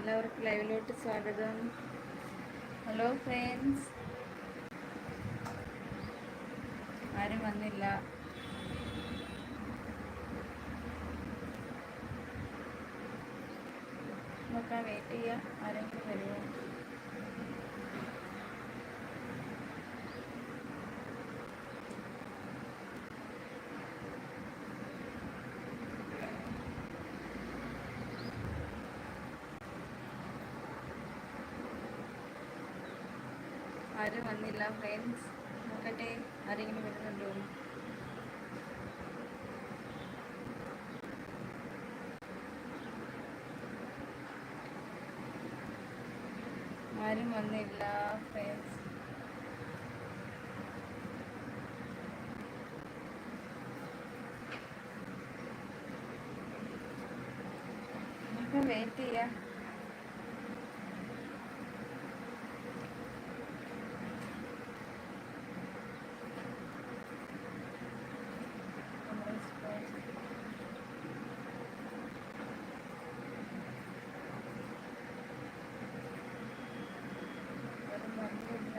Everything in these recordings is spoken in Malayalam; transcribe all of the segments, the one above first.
എല്ലാവർക്കും ലൈവിലോട്ട് സ്വാഗതം. ഹലോ ഫ്രണ്ട്സ് ആരും വന്നില്ല. നോക്കാൻ വെയിറ്റ് ചെയ്യാം. ആരെങ്കിലും വരുമോ ആരും വന്നില്ല ഫ്രണ്ട്സ് നോക്കട്ടെ ആരെങ്കിലും വരുന്നുണ്ടോ? ആരും വന്നില്ല ഫ്രണ്ട്സ് നമുക്ക് വെയിറ്റ് ചെയ്യാം ആരും വന്നില്ല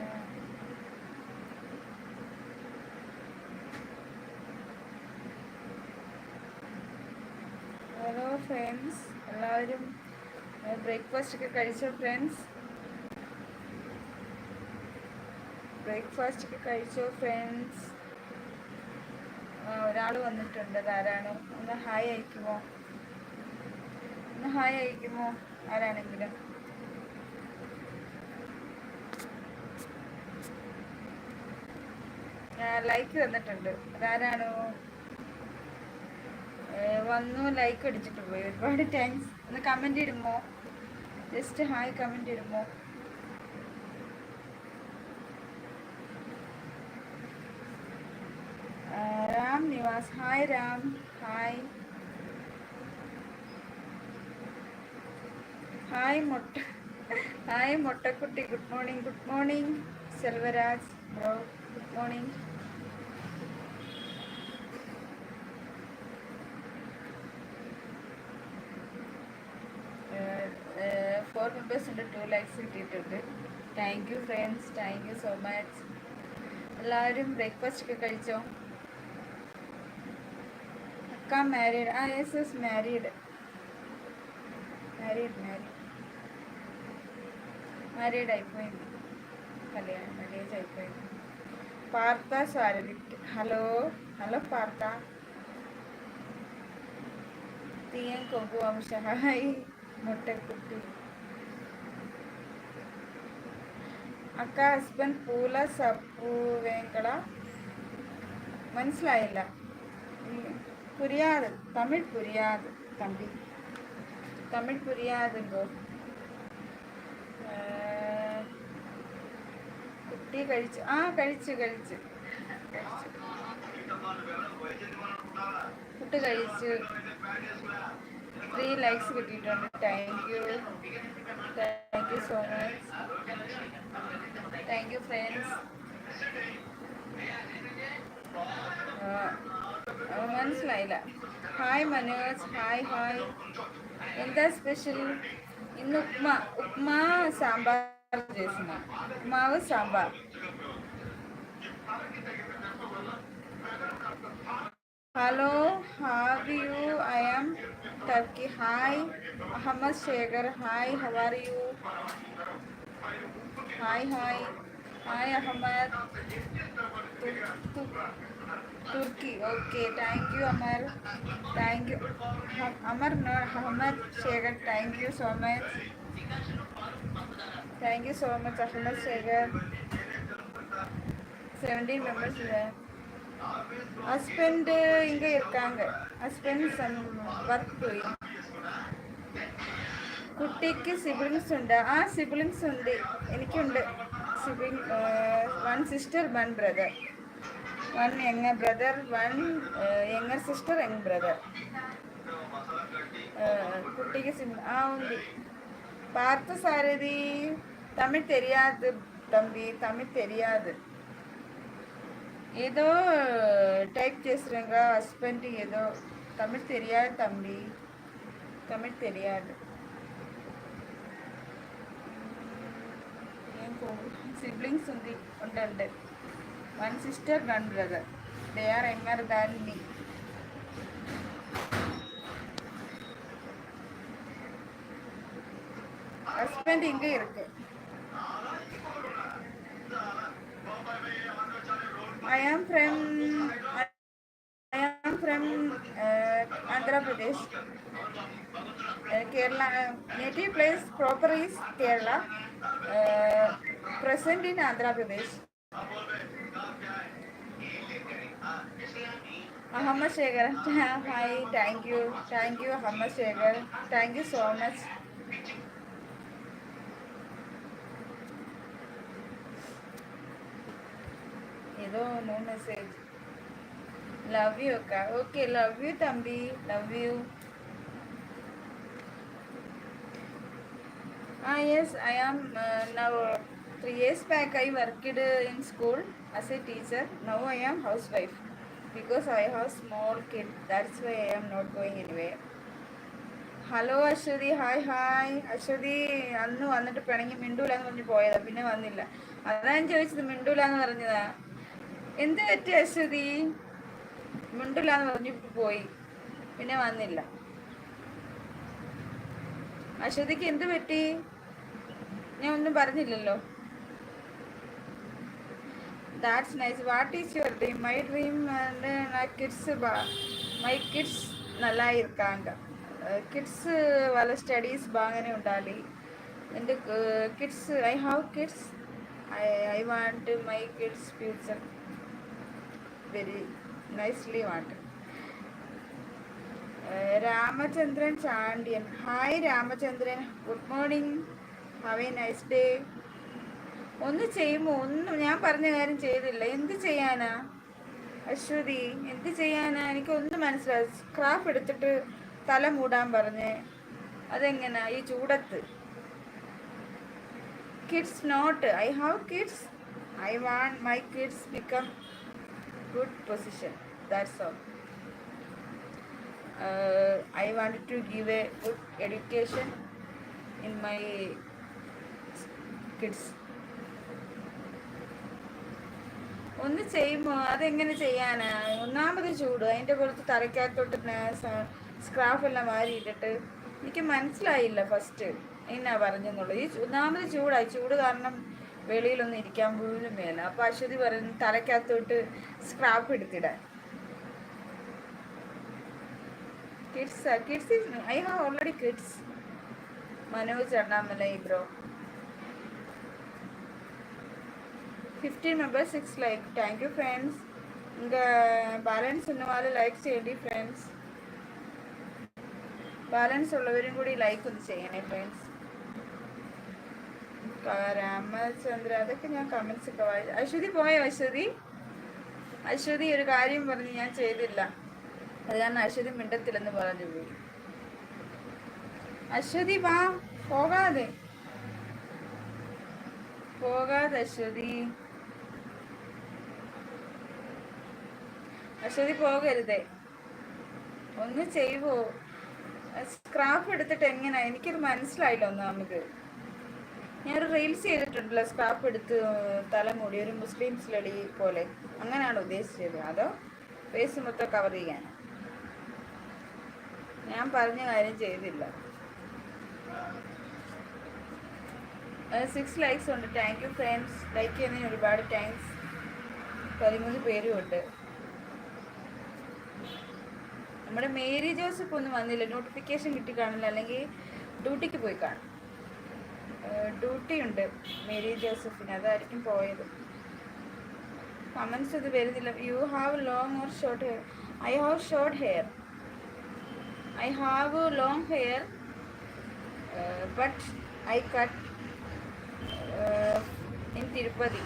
ഹലോ ഫ്രണ്ട്സ് എല്ലാവരും ബ്രേക്ക്ഫാസ്റ്റ് ഒക്കെ കഴിച്ചോ ഫ്രണ്ട്സ് ബ്രേക്ക്ഫാസ്റ്റ് ഒക്കെ കഴിച്ചോ ഫ്രണ്ട്സ് ഒരാൾ വന്നിട്ടുണ്ട് ആരാണ് ഒന്ന് ഹായ് അയക്കുമോ? ഒന്ന് ഹായ് അയക്കുമോ? ആരാണെങ്കിലും? ലൈക്ക് തന്നിട്ടുണ്ട്. അതാരാണോ വന്നു ലൈക്ക് അടിച്ചിട്ട് പോയി. ഒരുപാട് താങ്ക്സ് ഒന്ന് കമന്റ് ഇടുമോ? Just hi comment ഇടുമോ? Ram Niwas. Hi Ram. Hi hi മൊട്ട hi മൊട്ടക്കുട്ടി. Good morning good morning Selvaraj bro good morning മെമ്പേഴ്സിന്റെ two lakhs കിട്ടിയിട്ടുണ്ട്. Thank you friends thank you so much എല്ലാവരും ബ്രേക്ക്ഫാസ്റ്റ് ഒക്കെ കഴിച്ചോ? അക്ക മാരീഡ് ആ yes yes married married married married అయిపోయింది കല്യാണം മാരേജ് అయిపోయింది പാർത്ത സാരഥിറ്റ് ഹലോ ഹലോ പാർത്ത. തീയൻ കൊമ്പുവംശ ഹായ് മുട്ടക്കുട്ടി. അക്ക ഹസ്ബൻഡ് പൂല സപ്പു വേങ്കട മനസ്സിലായില്ല പുരിയാത് തമിഴ് പുരിയാത് തമ്പി തമിഴ് പുരിയാത് ബ്രോ കുട്ടി കഴിച്ചു ആ കഴിച്ചു കഴിച്ചു ഫുഡ് കഴിച്ചു three likes పెట్టింటండి thank you thank you so much thank you friends women's Laila hi Manoj hi hi ఎంత స్పెషల్ ఇన్ని ఉప్మా ఉప్మా సాంబార్ చేసిన upma sambar Hello, how are you? I am Turkey. Hi, Ahmad Shegar. Hi, how are you? Hi, hi. Hi, Ahmad. Turkey. Okay, thank you, Amar. Thank you. Amar, no, Ahmad Shegar. Thank you so much. Thank you so much, Ahmad Shegar. 17 members there. Husband இங்கே இருக்காங்க ஹஸ்பண்ட் சம் ஒர்க் போய் കുട്ടിക്ക് സിബിളിങ്സ് ഉണ്ട് ആ സിബിളിങ്സ് ഉണ്ട് എനിക്കുണ്ട് sibling one sister one brother one younger brother one younger sister young brother കുട്ടിക്ക് സിബിൾ ആ ఉంది பார்த்த சாரதி தமிழ் தெரியாது தம்பி தமிழ் தெரியாது ఏదో టైప్ చేసినగా హస్బెండ్ ఏదో. తమిళ తెలియాలి తమ్మి తమిళ తెలియాలి. ఇంకో సిబ్లింగ్స్ ఉంది ఉంటే one sister one brother. They are MR దాన్ని హస్బెండ్ ఇంకా ఇరుకే. I am from I am from uh, Andhra Pradesh. Uh, Kerala uh, native place proper is Kerala. Uh, present in Andhra Pradesh. Ahmad Shekhar. Hi, thank you. Thank you, Ahmad Shekhar. Thank you so much. ஏதோ நோ மெசேஜ் லவ் யூ அக்கா ஓகே லவ் யூ தம்பி love you Ah, yes, I am uh, now three years back I worked in school as a teacher. Now I am housewife because I have small kid. That's why I am not going anywhere. Hello Aswathy hi hi Aswathy അന്ന് വന്നിട്ട് പിണങ്ങി മിണ്ടൂല എന്ന് പറഞ്ഞ് പോയതാ പിന്നെ വന്നില്ല അതാ ഞാൻ ചോദിച്ചത് മിണ്ടൂല എന്ന് പറഞ്ഞതാ എന്ത് പറ്റി അശ്വതി മിണ്ടില്ലാന്ന് പറഞ്ഞു പോയി പിന്നെ വന്നില്ല അശ്വതിക്ക് എന്ത് പറ്റി ഞാൻ ഒന്നും പറഞ്ഞില്ലല്ലോ that's nice what is your dream my dream kids my kids నల్లా ఇరుకాంగ కిడ్స్ వాళ్ళ స్టడీస్ బాగానే ఉండాలి and kids I have kids I I want my kids future very nicely water Ramachandran Chandian. Hi Ramachandran. Good morning have a nice day ഒന്ന് ചെയ്യുമ്പോൾ ഒന്നും ഞാൻ പറഞ്ഞ കാര്യം ചെയ്തില്ല. എന്ത് ചെയ്യാനാ? അശ്വതി എന്ത് ചെയ്യാനാ? എനിക്ക് ഒന്നും മനസ്സിലായി. സ്ക്രാഫ് എടുത്തിട്ട് തല മൂടാൻ പറഞ്ഞ്. അതെങ്ങനാ? ഈ ചൂടത്ത്. Kids not I have kids I want my kids become good position. That's all. Uh, i wanted to give a good education in my kids. ഒന്ന് ചെയ്യുമ്പോൾ അതെങ്ങനെ ചെയ്യാനാ? ഒന്നാമത് ചൂട്. അതിന്റെ പുറത്ത് തലയ്ക്കകത്തോട്ട് സ്ക്രാഫ് എല്ലാം വാരിയിട്ടിട്ട് എനിക്ക് മനസ്സിലായില്ല ഫസ്റ്റ് എന്നാ പറഞ്ഞെന്നുള്ളത്. ഈ ഒന്നാമത് ചൂടായി. ചൂട് കാരണം വെളിയിലൊന്നും ഇരിക്കാൻ പോലും മേല. അപ്പൊ അശ്വതി പറയുന്നു തലക്കകത്തോട്ട് scrap എടുത്തിടാൻ. Kids kids I have already kids Manoj Annamalai bro fifteen members six like thank you friends balance balance ఉన్న ലൈക്ക് ചെയ്യേണ്ടി ഫ്രണ്ട്സ് ബാലൻസ് ഉള്ളവരും കൂടി ലൈക്ക് ഒന്ന് ചെയ്യണേ ഫ്രണ്ട്സ് രാമചന്ദ്ര അതൊക്കെ ഞാൻ കമന്റ്സ് ഒക്കെ വായിച്ചു അശ്വതി പോയോ അശ്വതി? അശ്വതി ഒരു കാര്യം പറഞ്ഞ് ഞാൻ ചെയ്തില്ല. അത് കാരണം അശ്വതി മിണ്ടത്തില്ലെന്ന് പറഞ്ഞു പോയി. അശ്വതി വാ പോകാതെ. പോകാതെ അശ്വതി. അശ്വതി പോകരുതേ. ഒന്ന് ചെയ്യുവോ സ്ക്രാഫ് എടുത്തിട്ട് എങ്ങനെയാ എനിക്കത് മനസ്സിലായില്ല ഒന്നാമത് ഞാനൊരു റീൽസ് ചെയ്തിട്ടുണ്ടല്ലോ സ്ക്രാപ്പ് എടുത്ത് തലമുടി ഒരു മുസ്ലിം സ്ലഡി പോലെ. അങ്ങനെയാണ് ഉദ്ദേശിച്ചത്. അതോ ഫേസ് മൊത്തം കവർ ചെയ്യാൻ ഞാൻ പറഞ്ഞ കാര്യം ചെയ്തില്ല. സിക്സ് ലൈക്സ് ഉണ്ട്. താങ്ക് യു ഫ്രണ്ട്സ് ലൈക്ക് ചെയ്യുന്നതിന് ഒരുപാട് താങ്ക്സ് പതിമൂന്ന് പേരും ഉണ്ട്. നമ്മുടെ മേരി ജോസഫ് ഒന്നും വന്നില്ല. നോട്ടിഫിക്കേഷൻ കിട്ടി കാണില്ല അല്ലെങ്കിൽ ഡ്യൂട്ടിക്ക് പോയി കാണും. ഡ്യൂട്ടി ഉണ്ട്. മേരി ജോസഫിന് അതായിരിക്കും പോയത്. കമൻസ് ഇത് വരുന്നില്ല. You have long or short hair I have short hair I have long hair but I cut in Tirupati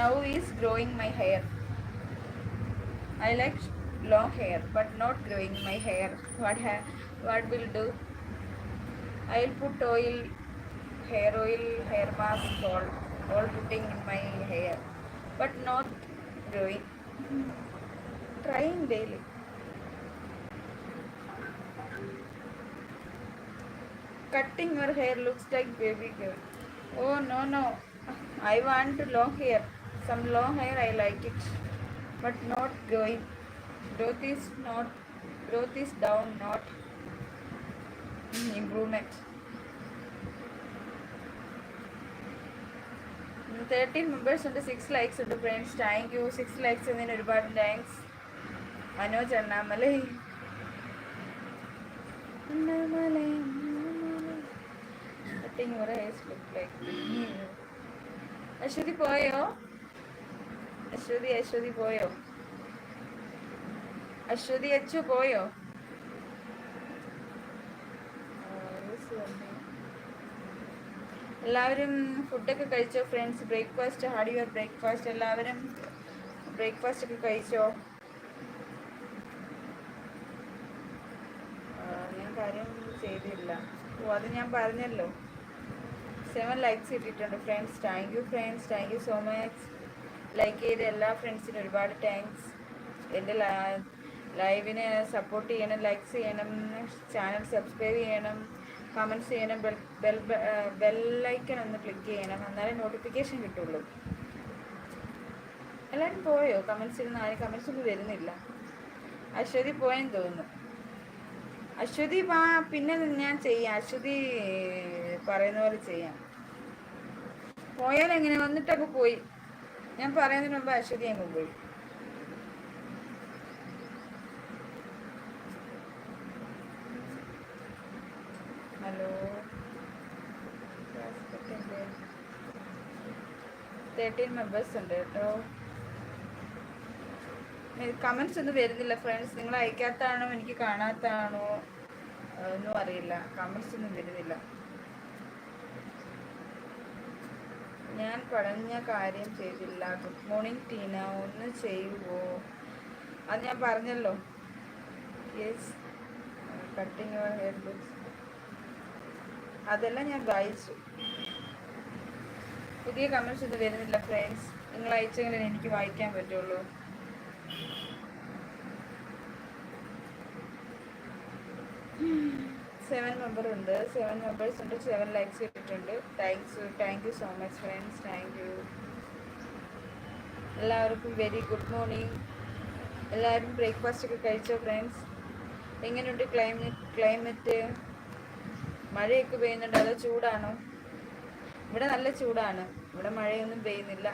now is growing my hair I like long hair but not growing my hair what what what will do I will put oil hair oil, hair mask, all, all putting in my hair, but not growing. Trying daily. Cutting your hair looks like baby girl. Oh no no. I want long hair. Some long hair I like it, but not growing. Growth is not. Growth is down, not improvement. Thirteen members ഉണ്ട് സിക്സ് ലൈക്സ് ഉണ്ട് friends thank you six likes എന്നതിന് ഒരുപാട് താങ്ക്സ് മനോജ് അണ്ണാമലൈ അശ്വതി പോയോ? അശ്വതി അശ്വതി പോയോ? അശ്വതി അച്ചു പോയോ? എല്ലാവരും ഫുഡൊക്കെ കഴിച്ചോ? Friends breakfast had your breakfast എല്ലാവരും ബ്രേക്ക്ഫാസ്റ്റ് ഒക്കെ കഴിച്ചോ? ഞാൻ കാര്യം ചെയ്തില്ല. ഓ അത് ഞാൻ പറഞ്ഞല്ലോ. സെവൻ ലൈക്സ് ഇട്ടിട്ടുണ്ട് friends thank you friends thank you so much like ചെയ്ത എല്ലാ ഫ്രണ്ട്സിനും ഒരുപാട് താങ്ക്സ് എന്റെ ലൈവിനെ സപ്പോർട്ട് ചെയ്യണം ലൈക്സ് ചെയ്യണം ചാനൽ സബ്സ്ക്രൈബ് ചെയ്യണം. കമന്റ്സ് ചെയ്യണം ബെൽ ബെൽ ബെല്ലൈക്കൺ ഒന്ന് ക്ലിക്ക് ചെയ്യണം. എന്നാലേ നോട്ടിഫിക്കേഷൻ കിട്ടുള്ളൂ. എല്ലാവരും പോയോ? കമൻസ് ഇരുന്ന് ആരും കമൻസ് ഒന്നും വരുന്നില്ല. അശ്വതി പോയെന്ന് തോന്നുന്നു. അശ്വതി വാ പിന്നെ ഞാൻ ചെയ്യാം. അശ്വതി പറയുന്ന പോലെ ചെയ്യാം. പോയാൽ എങ്ങനെ? വന്നിട്ടൊക്കെ പോയി. ഞാൻ പറയുന്നതിന് മുമ്പ് അശ്വതി അങ്ങ് പോയി. ഹലോ. തേർട്ടീൻ മെമ്പേഴ്സ് ഉണ്ട് കേട്ടോ. കമൻസ് ഒന്നും വരുന്നില്ല ഫ്രണ്ട്സ് നിങ്ങൾ അയക്കാത്താണോ? എനിക്ക് കാണാത്താണോ? ഒന്നും അറിയില്ല. കമൻസ് ഒന്നും വരുന്നില്ല. ഞാൻ പറഞ്ഞ കാര്യം ചെയ്തില്ല. Good morning Teena. ഒന്ന് ചെയ്യുവോ അത് ഞാൻ പറഞ്ഞല്ലോ. Yes cutting your hair looks അതെല്ലാം ഞാൻ വായിച്ചു. പുതിയ കമൻസ് ഒന്നും വരുന്നില്ല ഫ്രണ്ട്സ് നിങ്ങൾ അയച്ചെങ്കിലും എനിക്ക് വായിക്കാൻ പറ്റുള്ളൂ. സെവൻ മെമ്പർ ഉണ്ട്. സെവൻ മെമ്പേഴ്സ് ഉണ്ട്. സെവൻ ലൈക്സ് കിട്ടിയിട്ടുണ്ട്. Thanks thank you so much friends thank you എല്ലാവർക്കും വെരി ഗുഡ് മോർണിംഗ് എല്ലാവരും ബ്രേക്ക്ഫാസ്റ്റ് ഒക്കെ കഴിച്ചോ ഫ്രണ്ട്സ് എങ്ങനെയുണ്ട് ക്ലൈമറ്റ് ക്ലൈമറ്റ് മഴയൊക്കെ പെയ്യുന്നുണ്ട്. അതോ ചൂടാണോ? ഇവിടെ നല്ല ചൂടാണ്. ഇവിടെ മഴയൊന്നും പെയ്യുന്നില്ല.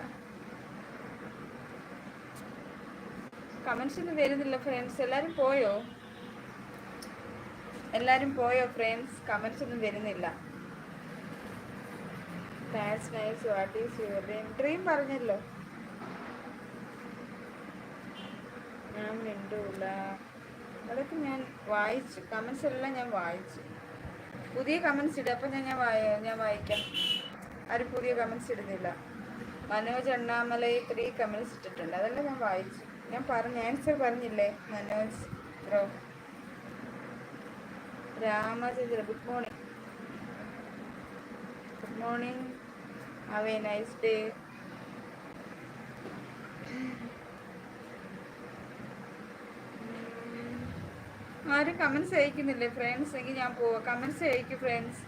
കമൻസ് ഒന്നും വരുന്നില്ല ഫ്രണ്ട്സ് എല്ലാരും പോയോ? എല്ലാരും പോയോ ഫ്രണ്ട്സ് കമൻസ് ഒന്നും വരുന്നില്ല. ഡ്രീം ഡ്രീം പറഞ്ഞല്ലോ. ഞാൻ മിണ്ടൂല. അതൊക്കെ ഞാൻ വായിച്ചു. കമൻസ് എല്ലാം ഞാൻ വായിച്ചു. പുതിയ കമൻസ് ഇടുക അപ്പം ഞാൻ ഞാൻ വായ- ഞാൻ വായിക്കാം. ആരും പുതിയ കമൻസ് ഇടുന്നില്ല. മനോജ് അണ്ണാമലൈ ത്രീ കമൻസ് ഇട്ടിട്ടുണ്ട്. അതെല്ലാം ഞാൻ വായിച്ചു. ഞാൻ പറഞ്ഞു ആൻസർ പറഞ്ഞില്ലേ? Manoj bro. Ramachandra good morning good morning have a nice day ആരും കമൻസ് അയക്കുന്നില്ലേ ഫ്രണ്ട്സ് എങ്കിൽ ഞാൻ പോവാം. കമൻസ് അയക്കും ഫ്രണ്ട്സ്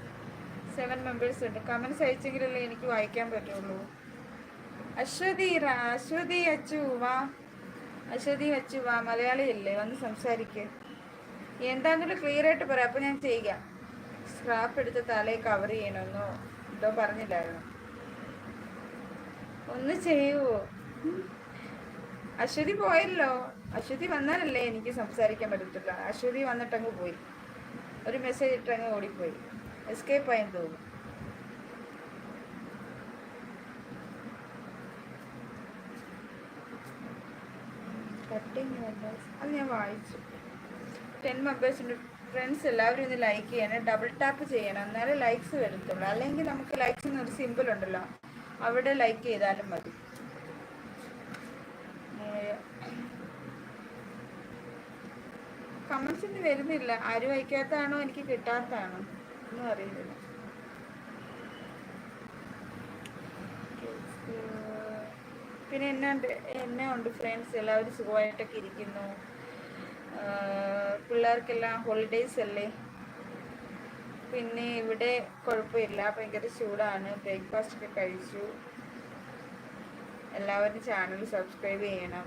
സെവൻ മെമ്പേഴ്സ് ഉണ്ട്. കമൻസ് അയച്ചെങ്കിലല്ലേ എനിക്ക് വായിക്കാൻ പറ്റുള്ളൂ. അശ്വതി അശ്വതി അച്ചു വാ. അശ്വതി അച്ചു വാ. മലയാളി അല്ലേ? വന്ന് സംസാരിക്കേ. എന്താണെങ്കിലും ക്ലിയർ ആയിട്ട് പറയാം അപ്പം ഞാൻ ചെയ്യാം. സ്ക്രാപ്പ് എടുത്ത് തലയിൽ കവർ ചെയ്യണമെന്നോ എന്തോ പറഞ്ഞില്ലായിരുന്നു? ഒന്ന് ചെയ്യുവോ അശ്വതി പോയല്ലോ. അശ്വതി വന്നാലല്ലേ എനിക്ക് സംസാരിക്കാൻ പറ്റത്തില്ല അശ്വതി വന്നിട്ടങ്ങ് പോയി. ഒരു മെസ്സേജ് ഇട്ടങ്ങ് ഓടിപ്പോയി. എസ്കേപ്പ് ആയെന്ന് തോന്നുന്നു. കട്ടിങ് അത് ഞാൻ വായിച്ചു. ടെൻ മെമ്പേഴ്സിന്റെ ഫ്രണ്ട്സ് എല്ലാവരും ഒന്ന് ലൈക്ക് ചെയ്യണം. ഡബിൾ ടാപ്പ് ചെയ്യണം. എന്നാലേ ലൈക്സ് വരത്തുള്ളൂ. അല്ലെങ്കിൽ നമുക്ക് ലൈക്സ് എന്നൊരു സിമ്പിൾ ഉണ്ടല്ലോ. അവിടെ ലൈക്ക് ചെയ്താലും മതി. കമൻസ് വരുന്നില്ല. ആരും അയക്കാത്തതാണോ എനിക്ക് കിട്ടാത്തതാണോ ഒന്നും അറിയുന്നില്ല പിന്നെ എന്നെ ഉണ്ട് എന്നെ ഉണ്ട് ഫ്രണ്ട്സ് എല്ലാവരും സുഖമായിട്ടൊക്കെ ഇരിക്കുന്നു. പിള്ളേർക്കെല്ലാം ഹോളിഡേയ്സ് അല്ലേ? പിന്നെ ഇവിടെ കുഴപ്പമില്ല. ഭയങ്കര ചൂടാണ്. ബ്രേക്ക്ഫാസ്റ്റ് ഒക്കെ കഴിച്ചു. എല്ലാവരും ചാനൽ സബ്സ്ക്രൈബ് ചെയ്യണം.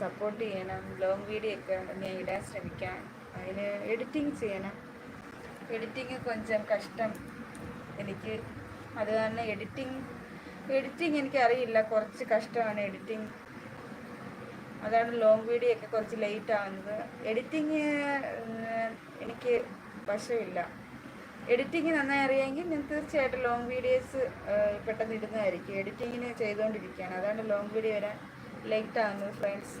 സപ്പോർട്ട് ചെയ്യണം ലോങ് വീഡിയോ ഒക്കെ ഞാൻ ഇടാൻ ശ്രമിക്കാം. അതിന് എഡിറ്റിംഗ് ചെയ്യണം. എഡിറ്റിംഗ് കൊഞ്ചം കഷ്ടം. എനിക്ക് അത് കാരണം എഡിറ്റിംഗ് എഡിറ്റിംഗ് എനിക്കറിയില്ല. കുറച്ച് കഷ്ടമാണ് എഡിറ്റിംഗ് അതാണ് ലോങ് വീഡിയോ ഒക്കെ കുറച്ച് ലേറ്റ് ആവുന്നത്. എഡിറ്റിങ് എനിക്ക് വശമില്ല. എഡിറ്റിങ് നന്നായി അറിയാമെങ്കിൽ ഞാൻ തീർച്ചയായിട്ടും ലോങ് വീഡിയോസ് പെട്ടെന്ന് ഇടുന്നതായിരിക്കും. എഡിറ്റിങ്ങിന് ചെയ്തുകൊണ്ടിരിക്കുകയാണ്. അതാണ് ലോങ് വീഡിയോ വരാൻ ലേറ്റ് ആകുന്നത് ഫ്രണ്ട്സ്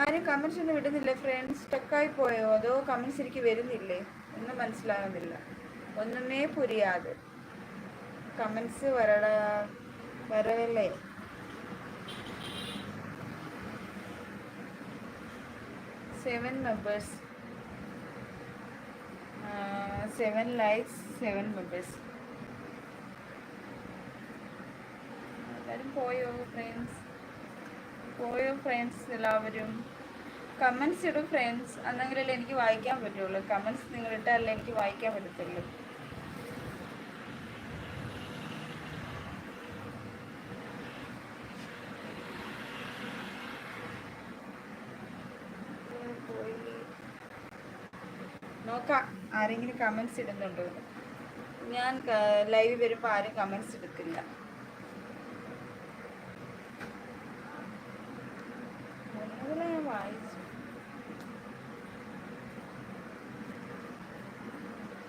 ആരും കമൻസ് ഒന്നും ഇടുന്നില്ല ഫ്രണ്ട്സ് സ്റ്റക്കായി പോയോ? അതോ കമൻസ് എനിക്ക് വരുന്നില്ലേ? ഒന്നും മനസ്സിലാകുന്നില്ല ഒന്നുമേ പുരിയാതെ. കമൻസ് വരട വരവല്ലേ? Seven members seven likes seven members എല്ലാവരും പോയോ ഫ്രണ്ട്സ് പോയോ ഫ്രണ്ട്സ് എല്ലാവരും? കമൻസ് ഇടും ഫ്രണ്ട്സ് അന്നെങ്കിലല്ലേ എനിക്ക് വായിക്കാൻ പറ്റുള്ളൂ. കമൻസ് നിങ്ങൾ ഇട്ടാലേ എനിക്ക് വായിക്കാൻ പറ്റത്തുള്ളൂ. ആരെങ്കിലും കമൻസ് ഇടുന്നുണ്ടോ? ഞാൻ ലൈവ് വരുമ്പോൾ ആരും കമൻസ് എടുക്കില്ല ഒന്നുകൂടെ ഞാൻ വായിച്ചു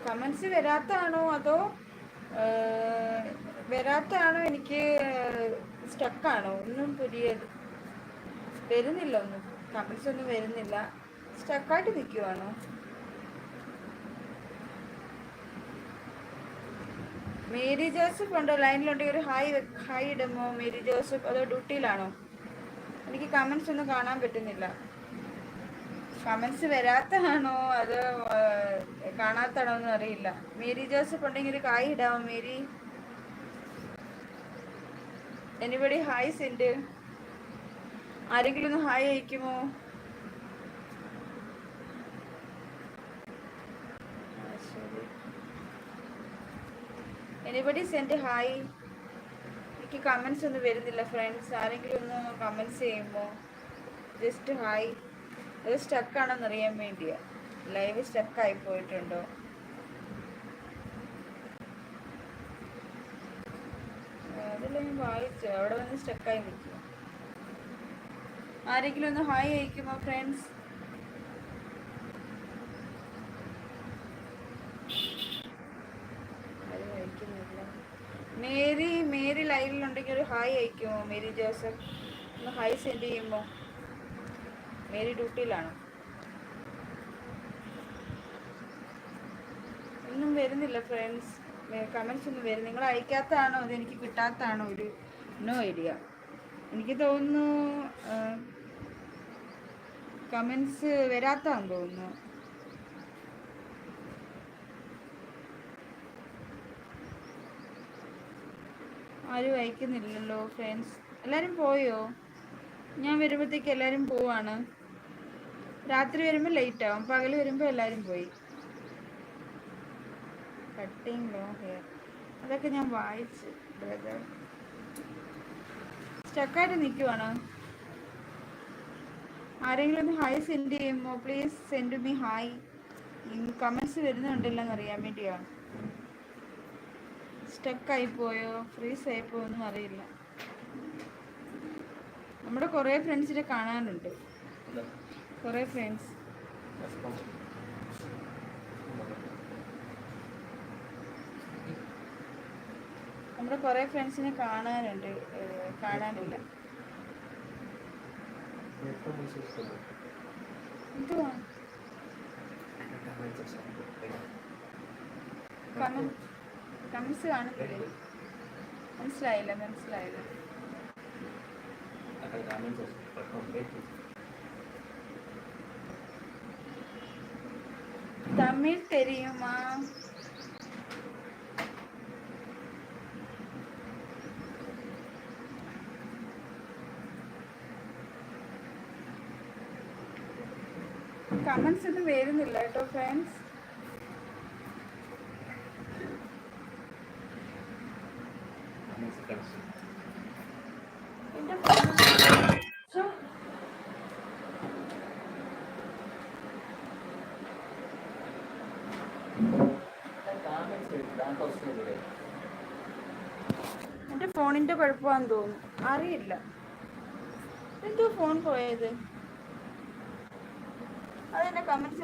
കമൻസ് വരാത്താണോ അതോ വരാത്താണോ എനിക്ക് സ്റ്റക്കാണോ ഒന്നും പുതിയത് വരുന്നില്ല ഒന്നും. കമൻസ് ഒന്നും വരുന്നില്ല. സ്റ്റക്കായിട്ട് നിൽക്കുവാണോ മേരി ജോസഫ് ഉണ്ടോ? ലൈനിലുണ്ടെങ്കിൽ ഒരു ഹായ് ഹായ് ഇടുമോ? മേരി ജോസഫ് അതോ ഡ്യൂട്ടിയിലാണോ? എനിക്ക് കമൻസ് ഒന്നും കാണാൻ പറ്റുന്നില്ല. കമൻസ് വരാത്തതാണോ? അത് കാണാത്തതാണോ എന്ന് അറിയില്ല. മേരി ജോസഫ് ഉണ്ടെങ്കിൽ ഒരു കായ് ഇടാമോ മേരി? എനിബടി ഹായ് സെൻഡ് ആരെങ്കിലും ഒന്ന് ഹായ് അയക്കുമോ? എനിബഡി സെൻഡ് ഹായ് എനിക്ക് കമൻസ് ഒന്നും വരുന്നില്ല ഫ്രണ്ട്സ് ആരെങ്കിലും ഒന്ന് കമൻസ് ചെയ്യുമ്പോൾ ജസ്റ്റ് ഹായ് അത് സ്റ്റക്കാണെന്ന് അറിയാൻ വേണ്ടിയാ. ലൈവ് സ്റ്റക്കായി പോയിട്ടുണ്ടോ? അതെല്ലാം ഞാൻ വായിച്ചു. അവിടെ വന്ന് സ്റ്റക്കായി നിൽക്കും ആരെങ്കിലും ഒന്ന് ഹായ് അയക്കുമോ ഫ്രണ്ട്സ് ആരും അയക്കുന്നില്ല ലൈവിൽ ലൈവിലുണ്ടെങ്കിൽ ഒരു ഹായ് അയക്കുമോ മേരി ജോസഫ് ഒന്ന് ഹായ് സെൻഡ് ചെയ്യുമ്പോൾ മേരി ഡ്യൂട്ടിയിലാണോ? ഒന്നും വരുന്നില്ല ഫ്രണ്ട്സ് കമൻസ് ഒന്നും വരുന്നില്ല നിങ്ങൾ അയക്കാത്തതാണോ? അത് എനിക്ക് കിട്ടാത്തതാണോ? ഒരു നോ ഐഡിയ എനിക്ക് തോന്നുന്നു കമൻസ് വരാത്തതാണെന്ന് തോന്നുന്നു. ആരും അയക്കുന്നില്ലല്ലോ ഫ്രണ്ട്സ് എല്ലാവരും പോയോ? ഞാൻ വരുമ്പോഴത്തേക്ക് എല്ലാവരും പോവാണ്. രാത്രി വരുമ്പോൾ ലേറ്റ് ആവും. പകൽ വരുമ്പോൾ എല്ലാവരും പോയി. കട്ടിങ് ലോങ് ഹെയർ അതൊക്കെ ഞാൻ വായിച്ച് ബ്രദർ സ്റ്റക്കായിട്ട് നിൽക്കുവാണ് ആരെങ്കിലും ഒന്ന് ഹായ് സെൻഡ് ചെയ്യുമോ? Please send me hi comments വരുന്നുണ്ടല്ലോ എന്ന് അറിയാൻ വേണ്ടിയാണ് സ്റ്റക്കായി പോയോ ഫ്രീസ് ആയി പോയോ ഒന്നും അറിയില്ല. നമ്മുടെ കുറേ ഫ്രണ്ട്സിനെ കാണാനുണ്ട്. കുറേ ഫ്രണ്ട്സ്. നമ്മുടെ കുറേ ഫ്രണ്ട്സിനെ കാണാനുണ്ട്. കാണാനില്ല. എന്തുവാ? കമൻസ് കാണത്തില്ലേ മനസ്സിലായില്ല. മനസ്സിലായില്ല തമിഴ് തെരിയുമാ. കമന്റ്സ് ഇത് വരുന്നില്ല കേട്ടോ ഫ്രണ്ട്സ് ഫോണിന്റെ കുഴപ്പമാണെന്ന് തോന്നുന്നു. അറിയില്ല. എന്തോ ഫോൺ പോയത്? അതെന്നെ കമൻസ്